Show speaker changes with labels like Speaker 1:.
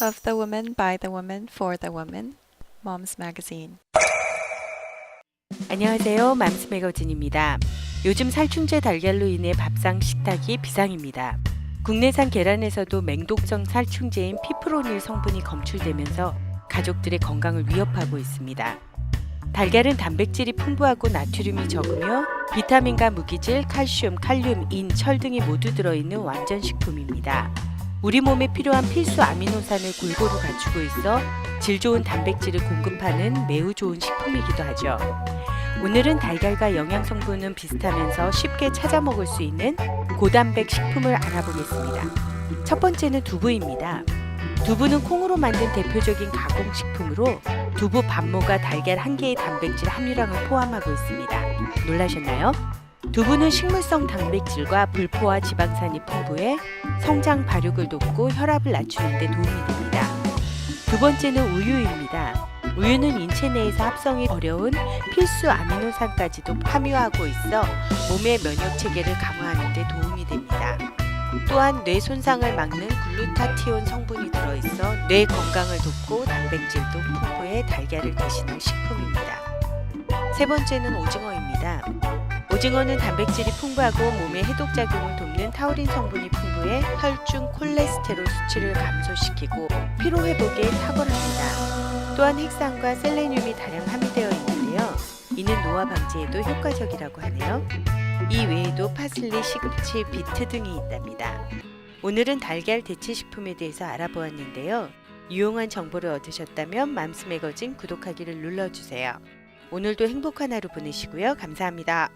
Speaker 1: Of the woman, by the woman, for the woman. Mom's Magazine.
Speaker 2: 안녕하세요. 맘스 매거진입니다. 요즘 살충제 달걀로 인해 밥상 식탁이 비상입니다. 국내산 계란에서도 맹독성 살충제인 피프로닐 성분이 검출되면서 가족들의 건강을 위협하고 있습니다. 달걀은 단백질이 풍부하고 나트륨이 적으며 비타민과 무기질, 칼슘, 칼륨, 인, 철 등이 모두 들어있는 완전 식품입니다. 우리 몸에 필요한 필수 아미노산을 골고루 갖추고 있어 질 좋은 단백질을 공급하는 매우 좋은 식품이기도 하죠. 오늘은 달걀과 영양 성분은 비슷하면서 쉽게 찾아 먹을 수 있는 고단백 식품을 알아보겠습니다. 첫 번째는 두부입니다. 두부는 콩으로 만든 대표적인 가공식품으로 두부 반모가 달걀 한 개의 단백질 함유량을 포함하고 있습니다. 놀라셨나요? 두부는 식물성 단백질과 불포화 지방산이 풍부해 성장 발육을 돕고 혈압을 낮추는 데 도움이 됩니다. 두 번째는 우유입니다. 우유는 인체 내에서 합성이 어려운 필수 아미노산까지도 함유하고 있어 몸의 면역 체계를 강화하는 데 도움이 됩니다. 또한 뇌 손상을 막는 글루타티온 성분이 들어있어 뇌 건강을 돕고 단백질도 풍부해 달걀을 대신할 식품입니다. 세 번째는 오징어입니다. 오징어는 단백질이 풍부하고 몸의 해독 작용을 돕는 타우린 성분이 풍부해 혈중 콜레스테롤 수치를 감소시키고 피로 회복에 탁월합니다. 또한 핵산과 셀레늄이 다량 함유되어 있는데요. 이는 노화 방지에도 효과적이라고 하네요. 이 외에도 파슬리, 시금치, 비트 등이 있답니다. 오늘은 달걀 대체 식품에 대해서 알아보았는데요. 유용한 정보를 얻으셨다면 맘스 매거진 구독하기를 눌러주세요. 오늘도 행복한 하루 보내시고요. 감사합니다.